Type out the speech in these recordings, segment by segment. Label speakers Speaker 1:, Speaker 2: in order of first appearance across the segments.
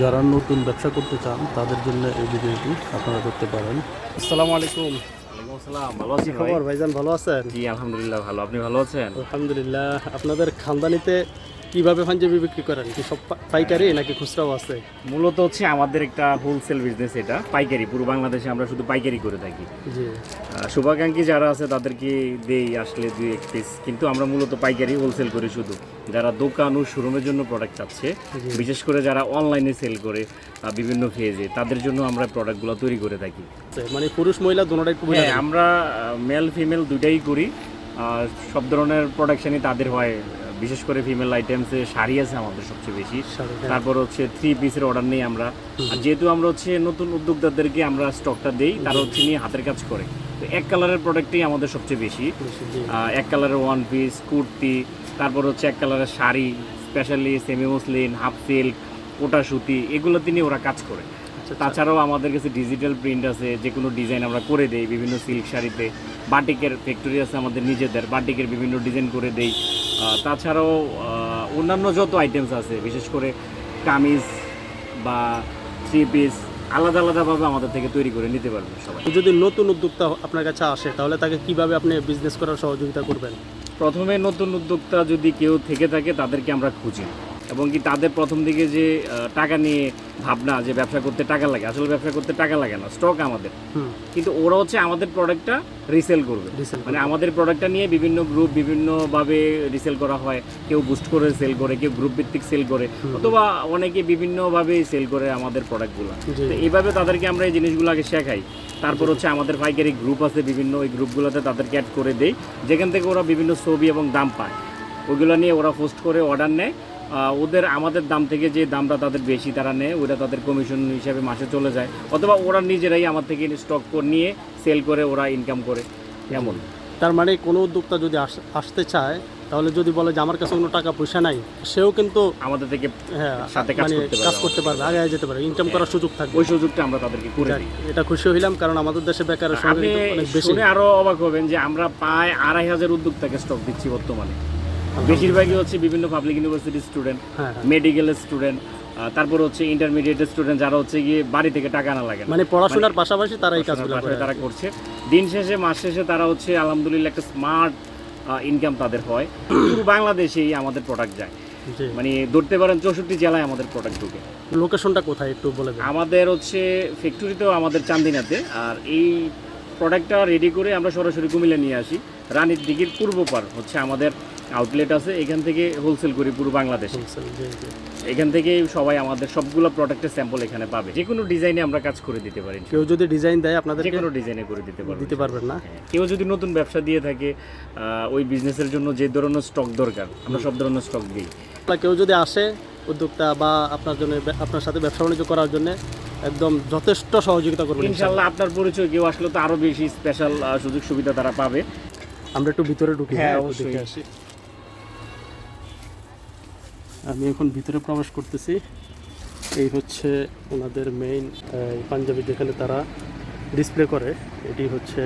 Speaker 1: যারা নতুন ব্যবসা করতে চান তাদের জন্য এই ভিডিওটি আপনারা করতে পারেন। আসসালামু আলাইকুম।
Speaker 2: আসসালাম ভালো
Speaker 1: কি
Speaker 2: আছেন
Speaker 1: খবর ভাইজান ভালো আছেন?
Speaker 2: জি আলহামদুলিল্লাহ ভালো। আপনি ভালো আছেন?
Speaker 1: আলহামদুলিল্লাহ। আপনাদের খানদানিতে কীভাবে পাঞ্জাবি বিক্রি করেন? কি সব পাইকারি নাকি খুচরাও আছে?
Speaker 2: মূলত হচ্ছে আমাদের একটা হোলসেল বিজনেস এটা পাইকারি। পুরো বাংলাদেশে আমরা শুধু পাইকারি করে থাকি।
Speaker 1: জি।
Speaker 2: শুভাকাঙ্ক্ষী যারা আছে তাদেরকে দেই আসলে দুই এক পিস কিন্তু আমরা মূলত পাইকারি হোলসেল করি শুধু। যারা দোকান ও শোরুমের জন্য প্রোডাক্ট চাচ্ছে বিশেষ করে যারা অনলাইনে সেল করে বিভিন্ন ফেজে তাদের জন্য আমরা প্রোডাক্টগুলো তৈরি করে থাকি।
Speaker 1: মানে পুরুষ মহিলা খুবই
Speaker 2: হ্যাঁ আমরা মেল ফিমেল দুটাই করি। সব ধরনের প্রোডাকশনই তাদের হয়। বিশেষ করে ফিমেল আইটেমসে শাড়ি আছে আমাদের সবচেয়ে বেশি।
Speaker 1: হ্যাঁ।
Speaker 2: তারপর হচ্ছে থ্রি পিসের অর্ডার নেই আমরা। আর যেহেতু আমরা হচ্ছে নতুন উদ্যোক্তাদেরকে আমরা স্টকটা দেই তারা হচ্ছে নিয়ে হাতের কাজ করে। তো এক কালারের প্রোডাক্টই আমাদের সবচেয়ে বেশি। এক কালারের ওয়ান পিস কুর্তি তারপর হচ্ছে এক কালারের sari specially semi muslin half silk Kota সুতি এগুলো নিয়ে ওরা কাজ করে। তাছাড়াও আমাদের কাছে ডিজিটাল প্রিন্ট আছে যে কোনো ডিজাইন আমরা করে দেই বিভিন্ন সিল্ক শাড়িতে। বাটিকের ফ্যাক্টরি আছে আমাদের নিজেদের বাটিকের বিভিন্ন ডিজাইন করে দেই। তাছাড়াও অন্যান্য যত আইটেমস আছে বিশেষ করে কামিজ বা থ্রি পিস আলাদা আলাদাভাবে আমাদের থেকে তৈরি করে নিতে পারবে সবাই।
Speaker 1: যদি নতুন উদ্যোক্তা আপনার কাছে আসে তাহলে তাকে কীভাবে আপনি বিজনেস করার সহযোগিতা করবেন?
Speaker 2: প্রথমে নতুন উদ্যোক্তা যদি কেউ থেকে থাকে তাদেরকে আমরা খুঁজি। এবং কি তাদের প্রথম দিকে যে টাকা নিয়ে ভাবনা যে ব্যবসা করতে টাকা লাগে আসলে ব্যবসা করতে টাকা লাগে না স্টক আমাদের। কিন্তু ওরা হচ্ছে আমাদের প্রোডাক্টটা রিসেল করবে। মানে আমাদের প্রোডাক্টটা নিয়ে বিভিন্ন গ্রুপ বিভিন্নভাবে রিসেল করা হয়। কেউ বুস্ট করে সেল করে কেউ গ্রুপ ভিত্তিক সেল করে অথবা অনেকে বিভিন্নভাবে সেল করে আমাদের প্রোডাক্টগুলো তো এইভাবে তাদেরকে আমরা এই জিনিসগুলো আগে শেখাই। তারপর হচ্ছে আমাদের পাইকারি গ্রুপ আছে বিভিন্ন ওই গ্রুপগুলোতে তাদেরকে অ্যাড করে দেই। যেখান থেকে ওরা বিভিন্ন ছবি এবং দাম পায়। ওইগুলো নিয়ে ওরা পোস্ট করে অর্ডার নেয়। ওদের আমাদের দাম থেকে যে দামটা তাদের বেশি তারা নেয় ওটা তাদের কমিশন হিসাবে মাসে চলে যায়। অথবা ওরা নিজেরাই আমার থেকে স্টক নিয়ে সেল করে ওরা ইনকাম করে। এমন
Speaker 1: তার মানে কোনো উদ্যোক্তা যদি আসতে চায় তাহলে যদি বলে যে আমার কাছে কোনো টাকা পয়সা নাই সেও কিন্তু
Speaker 2: আমাদের থেকে
Speaker 1: হ্যাঁ
Speaker 2: সাথে কাজ
Speaker 1: মানে
Speaker 2: করতে পারবে
Speaker 1: কাজ করতে পারবে আগে যেতে পারবে ইনকাম করার সুযোগ থাকবে।
Speaker 2: ওই সুযোগটা আমরা তাদেরকে করে দিই।
Speaker 1: এটা খুশি হইলাম কারণ আমাদের দেশে বেকারের সংখ্যা অনেক বেশি।
Speaker 2: শুনে আরও অবাক হবেন যে আমরা প্রায় আড়াই হাজার উদ্যোক্তাকে স্টক দিচ্ছি বর্তমানে। বেশিরভাগই হচ্ছে বিভিন্ন পাবলিক ইউনিভার্সিটির স্টুডেন্ট। মেডিকেলের স্টুডেন্ট তারপর হচ্ছে ইন্টারমিডিয়েটের স্টুডেন্ট যারা হচ্ছে গিয়ে বাড়ি থেকে টাকা আনা লাগে
Speaker 1: মানে পড়াশোনার পাশাপাশি তারা এই কাজগুলো করে।
Speaker 2: তারা করছে। দিন শেষে মাস শেষে তারা হচ্ছে আলহামদুলিল্লাহ একটা স্মার্ট ইনকাম তাদের হয়। পুরো বাংলাদেশেই আমাদের প্রোডাক্ট যায়। মানে ধরতে পারেন চৌষট্টি জেলায় আমাদের প্রোডাক্ট ঢুকে।
Speaker 1: লোকেশনটা কোথায় একটু বলে
Speaker 2: আমাদের হচ্ছে ফ্যাক্টরিতেও আমাদের চান্দিনাতে। আর এই প্রোডাক্টটা রেডি করে আমরা সরাসরি কুমিল্লা নিয়ে আসি। রানীর দিঘির পূর্ব পার হচ্ছে আমাদের আউটলেট আছে এখান থেকে হোলসেল করি পুরো বাংলাদেশে। এখান থেকে সবাই আমাদের সবগুলো প্রোডাক্টের স্যাম্পল এখানে পাবে। যে কোনো ডিজাইনে আমরা কাজ করে দিতে পারি
Speaker 1: কেউ যদি ডিজাইন দেয়
Speaker 2: আপনাদের
Speaker 1: যে
Speaker 2: কোনো ডিজাইনে করে দিতে পারব
Speaker 1: দিতে পারবেন না?
Speaker 2: হ্যাঁ, কেউ যদি নতুন ব্যবসা দিয়ে থাকে ওই বিজনেসের জন্য যে ধরনের স্টক দরকার আমরা সব ধরনের স্টক দিই।
Speaker 1: কেউ যদি আসে উদ্যোক্তা বা আপনার জন্য আপনার সাথে ব্যবসা বাণিজ্য করার জন্য একদম যথেষ্ট সহযোগিতা করবেন ইনশাআল্লাহ।
Speaker 2: ইনশাল্লাহ আপনার পরিচয় কেউ আসলে তো আরও বেশি স্পেশাল সুযোগ সুবিধা তারা পাবে।
Speaker 1: আমরা একটু ভিতরে ঢুকি
Speaker 2: হ্যাঁ,
Speaker 1: একটু
Speaker 2: অবশ্যই।
Speaker 1: আমি এখন ভিতরে প্রবেশ করতেছি। এই হচ্ছে ওনাদের মেইন পাঞ্জাবি যেখানে তারা ডিসপ্লে করে, এটি হচ্ছে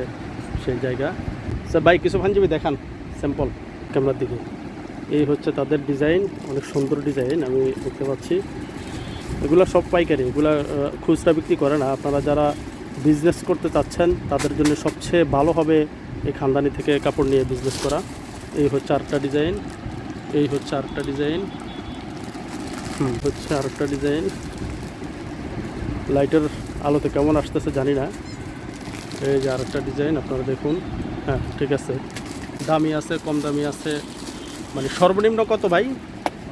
Speaker 1: সেই জায়গা। স্যার ভাই, কিছু পাঞ্জাবি দেখান স্যাম্পল ক্যামেরার দিকে। এই হচ্ছে তাদের ডিজাইন অনেক সুন্দর ডিজাইন আমি দেখতে পাচ্ছি। এগুলো সব পাইকারি, এগুলো খুচরা বিক্রি করে না। আপনারা যারা বিজনেস করতে চাচ্ছেন, তাদের জন্য সবচেয়ে ভালো হবে এই খানদানি থেকে কাপড় নিয়ে বিজনেস করা। এই হচ্ছে আরেকটা ডিজাইন এই হচ্ছে আরেকটা ডিজাইন হুম। হচ্ছে আরেকটা ডিজাইন লাইটের আলোতে কেমন আসতেছে জানি না। এই যে আরেকটা ডিজাইন আপনারা দেখুন। হ্যাঁ ঠিক আছে। দামি আছে কম দামি আছে। মানে সর্বনিম্ন কত ভাই?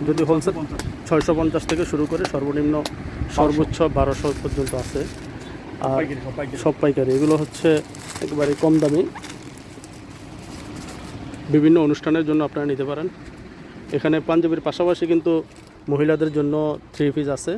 Speaker 1: যদি হোলসেল ছয়শো পঞ্চাশ থেকে শুরু করে সর্বনিম্ন সর্বোচ্চ বারোশো পর্যন্ত আছে। আর সব পাইকারি। এগুলো হচ্ছে একেবারে কম দামি। বিভিন্ন অনুষ্ঠানের জন্য আপনারা নিতে পারেন। এখানে পাঞ্জাবির পাশাপাশি কিন্তু মহিলাদের জন্য থ্রি পিস আছে।